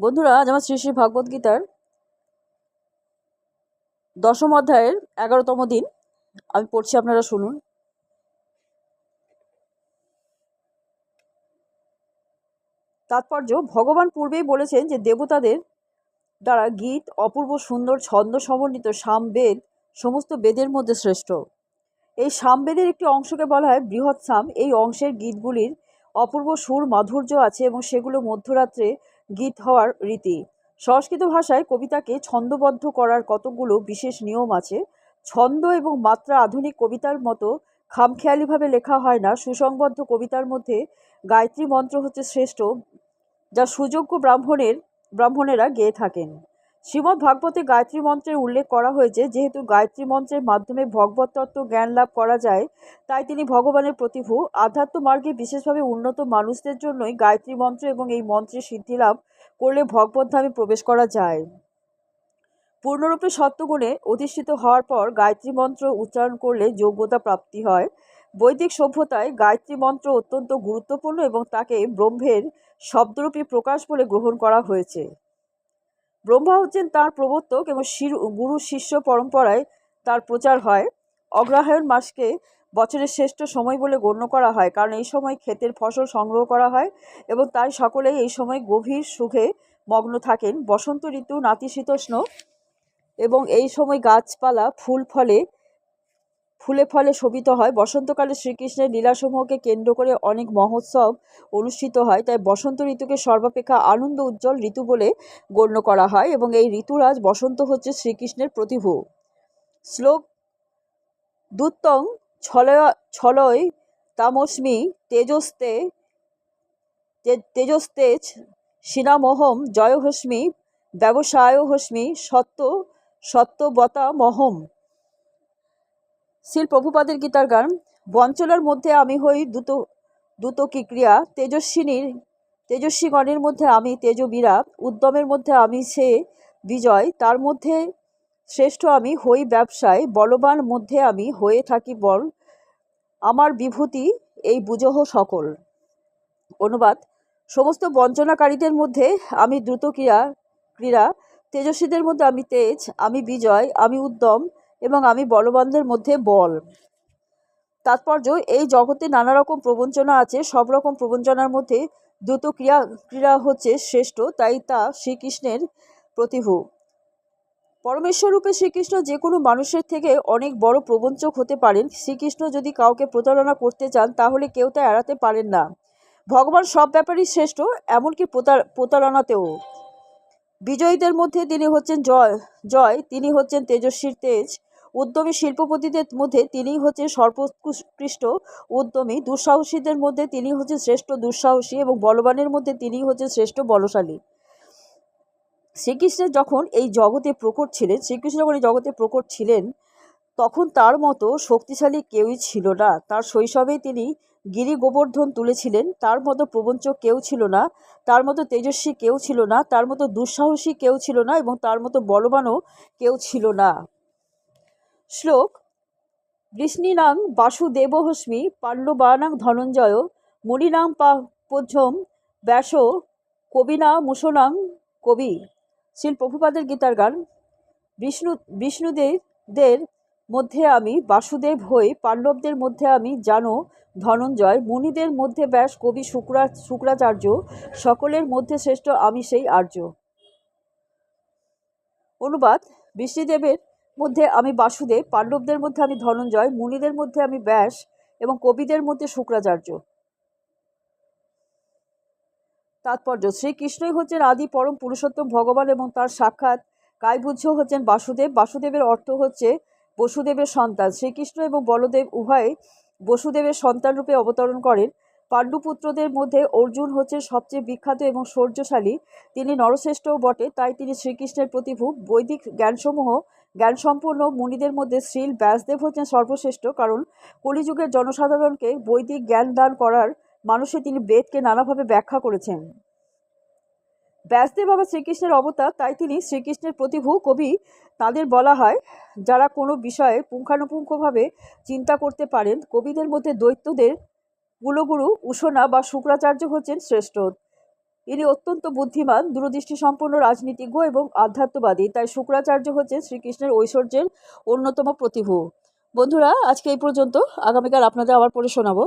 বন্ধুরা, আজ আমার শ্রী শ্রী ভাগবত গীতার দশম অধ্যায়ের এগারোতম দিন। আমি পড়ছি, আপনারা শুনুন। তাৎপর্য, ভগবান পূর্বেই বলেছেন যে দেবতাদের দ্বারা গীত, অপূর্ব সুন্দর ছন্দ সমন্বিত সামবেদ, সমস্ত বেদের মধ্যে শ্রেষ্ঠ। এই সামবেদের একটি অংশকে বলা হয় বৃহৎ সাম। এই অংশের গীতগুলির অপূর্ব সুর, মাধুর্য আছে এবং সেগুলো মধ্যরাত্রে গীত হওয়ার রীতি। সংস্কৃত ভাষায় কবিতাকে ছন্দবদ্ধ করার কতগুলো বিশেষ নিয়ম আছে, ছন্দ এবং মাত্রা আধুনিক কবিতার মতো খামখেয়ালিভাবে লেখা হয় না। সুসংবদ্ধ কবিতার মধ্যে গায়ত্রী মন্ত্র হচ্ছে শ্রেষ্ঠ, যা সুযোগ্য ব্রাহ্মণের, ব্রাহ্মণেরা গেয়ে থাকেন। শ্রীমদ্ ভাগবতে গায়ত্রী মন্ত্রের উল্লেখ করা হয়েছে, যেহেতু গায়ত্রী মন্ত্রের মাধ্যমে ভগবত তত্ত্ব জ্ঞান লাভ করা যায়, তাই তিনি ভগবানের প্রতিভু। আধ্যাত্ম মার্গে বিশেষভাবে উন্নত মানুষদের জন্যই গায়ত্রী মন্ত্র এবং এই মন্ত্রের সিদ্ধি লাভ করলে ভগবত ধামে প্রবেশ করা যায়। পূর্ণরূপে সত্যগুণে অধিষ্ঠিত হওয়ার পর গায়ত্রী মন্ত্র উচ্চারণ করলে যোগ্যতা প্রাপ্তি হয়। বৈদিক সভ্যতায় গায়ত্রী মন্ত্র অত্যন্ত গুরুত্বপূর্ণ এবং তাকে ব্রহ্মের শব্দরূপী প্রকাশ বলে গ্রহণ করা হয়েছে। ব্রহ্মা হচ্ছেন তাঁর প্রবর্তক এবং গুরু শিষ্য পরম্পরায় তার প্রচার হয়। অগ্রহায়ণ মাসকে বছরের শ্রেষ্ঠ সময় বলে গণ্য করা হয়, কারণ এই সময় ক্ষেতের ফসল সংগ্রহ করা হয় এবং তাই সকলেই এই সময় গভীর সুখে মগ্ন থাকেন। বসন্ত ঋতু, নাতিশীতোষ্ণ এবং এই সময় গাছপালা, ফুল ফলে ফুলে ফলে শোভিত হয়। বসন্তকালে শ্রীকৃষ্ণের লীলাসমূহকে কেন্দ্র করে অনেক মহোৎসব অনুষ্ঠিত হয়। তাই বসন্ত ঋতুকে সর্বাপেক্ষা আনন্দ উজ্জ্বল ঋতু বলে গণ্য করা হয় এবং এই ঋতুরাজ বসন্ত হচ্ছে শ্রীকৃষ্ণের প্রতিভু। শ্লোক, দুত্তং ছলয় ছলয় তামস্মি তেজস্তে তেজস্তেজ সিনামহম জয়হস্মি ব্যবসায়হস্মি সত্য সত্যবতা মহম শিল প্রভুপাদের গীতার গান, বঞ্চনার মধ্যে আমি হই দ্রুত দ্রুত ক্রিয়া, তেজস্বিনীর, তেজস্বীগণের মধ্যে আমি তেজ তেজবীরা উদ্যমের মধ্যে আমি সে বিজয়, তার মধ্যে শ্রেষ্ঠ আমি হই ব্যবসায়, বলবান মধ্যে আমি হয়ে থাকি বল, আমার বিভূতি এই বুঝহ সকল। অনুবাদ, সমস্ত বঞ্চনাকারীদের মধ্যে আমি দ্রুত ক্রিয়া, ক্রীড়া, তেজস্বীদের মধ্যে আমি তেজ, আমি বিজয়, আমি উদ্যম এবং আমি বলবানদের মধ্যে বল। তাৎপর্য, এই জগতে নানা রকম প্রবঞ্চনা আছে সব রকম প্রবঞ্চনার মধ্যে দ্রুত ক্রিয়া ক্রীড়া হচ্ছে শ্রেষ্ঠ, তাই তা শ্রীকৃষ্ণের প্রতিভু। পরমেশ্বর রূপে শ্রীকৃষ্ণ যে কোনো মানুষের থেকে অনেক বড় প্রবঞ্চক হতে পারেন। শ্রীকৃষ্ণ যদি কাউকে প্রতারণা করতে চান, তাহলে কেউ তা এড়াতে পারেন না। ভগবান সব ব্যাপারই শ্রেষ্ঠ, এমনকি প্রতারণাতেও। বিজয়ীদের মধ্যে তিনি হচ্ছেন জয় জয়, তিনি হচ্ছেন তেজস্বীর তেজ। উদ্যমী শিল্পপতিদের মধ্যে তিনি হচ্ছেন সর্বোৎকৃষ্ট উদ্যমী। দুঃসাহসীদের মধ্যে তিনি হচ্ছেন শ্রেষ্ঠ দুঃসাহসী এবং বলবানের মধ্যে তিনি হচ্ছেন শ্রেষ্ঠ বলশালী। শ্রীকৃষ্ণের যখন এই জগতে প্রকট ছিলেন, শ্রীকৃষ্ণ যখন এই জগতে প্রকট ছিলেন, তখন তার মতো শক্তিশালী কেউই ছিল না। তার শৈশবেই তিনি গিরি গোবর্ধন তুলেছিলেন। তার মতো প্রবঞ্চক কেউ ছিল না। তার মতো তেজস্বী কেউ ছিল না। তার মতো দুঃসাহসী কেউ ছিল না এবং তার মতো বলবানও কেউ ছিল না। শ্লোক বৃষ্ণিনাং বাসুদেবহস্মি পাণ্ডবানাং ধনঞ্জয় মুনিনাং পা পধ্যম ব্যাস কবিনা মুসনাং কবি। শিল প্রভুপাদের গীতার গান, বিষ্ণু বিষ্ণুদেবদের মধ্যে আমি বাসুদেব হই, পাণ্ডবদের মধ্যে আমি জানো ধনঞ্জয়, মুনিদের মধ্যে ব্যাস কবি শুক্রা, শুক্রাচার্য, সকলের মধ্যে শ্রেষ্ঠ আমি সেই আর্য। অনুবাদ বিষ্ণুদেবের মধ্যে আমি বাসুদেব, পাণ্ডবদের মধ্যে আমি ধনঞ্জয়, মুনিদের মধ্যে আমি ব্যাস এবং কবিদের মধ্যে শুক্রাচার্য। তাৎপর্য, শ্রীকৃষ্ণই হচ্ছেন আদি পরম পুরুষোত্তম ভগবান এবং তার সাক্ষাৎ কায়বুদ্ধ হচ্ছেন বাসুদেব। বাসুদেবের অর্থ হচ্ছে বসুদেবের সন্তান। শ্রীকৃষ্ণ এবং বলদেব উভয় বসুদেবের সন্তানরূপে অবতরণ করেন। পাণ্ডুপুত্রদের মধ্যে অর্জুন হচ্ছে সবচেয়ে বিখ্যাত এবং শৌর্যশালী। তিনি নরশ্রেষ্ঠও বটে, তাই তিনি শ্রীকৃষ্ণের প্রতিভূ বৈদিক জ্ঞানসমূহ জ্ঞানসম্পন্ন মুনিদের মধ্যে শ্রীল ব্যাসদেব হচ্ছেন সর্বশ্রেষ্ঠ, কারণ কলিযুগের জনসাধারণকে বৈদিক জ্ঞান দান করার মানুষে তিনি বেদকে নানাভাবে ব্যাখ্যা করেছেন। ব্যাসদেব আবার শ্রীকৃষ্ণের অবতার, তাই তিনি শ্রীকৃষ্ণের প্রতিভু কবি তাদের বলা হয়, যারা কোনো বিষয়ে পুঙ্খানুপুঙ্খভাবে চিন্তা করতে পারেন। কবিদের মধ্যে দৈত্যদের কুলগুরু উষণা বা শুক্রাচার্য হচ্ছেন শ্রেষ্ঠ। ইনি অত্যন্ত বুদ্ধিমান দূরদৃষ্টি সম্পন্ন রাজনীতিজ্ঞ এবং আধ্যাত্মবাদী। তাই শুক্রাচার্য হচ্ছেন শ্রীকৃষ্ণের ঐশ্বর্যের অন্যতম প্রতিভূ। বন্ধুরা, আজকে এই পর্যন্ত। আগামীকাল আপনাদের আবার পড়ে শোনাবো।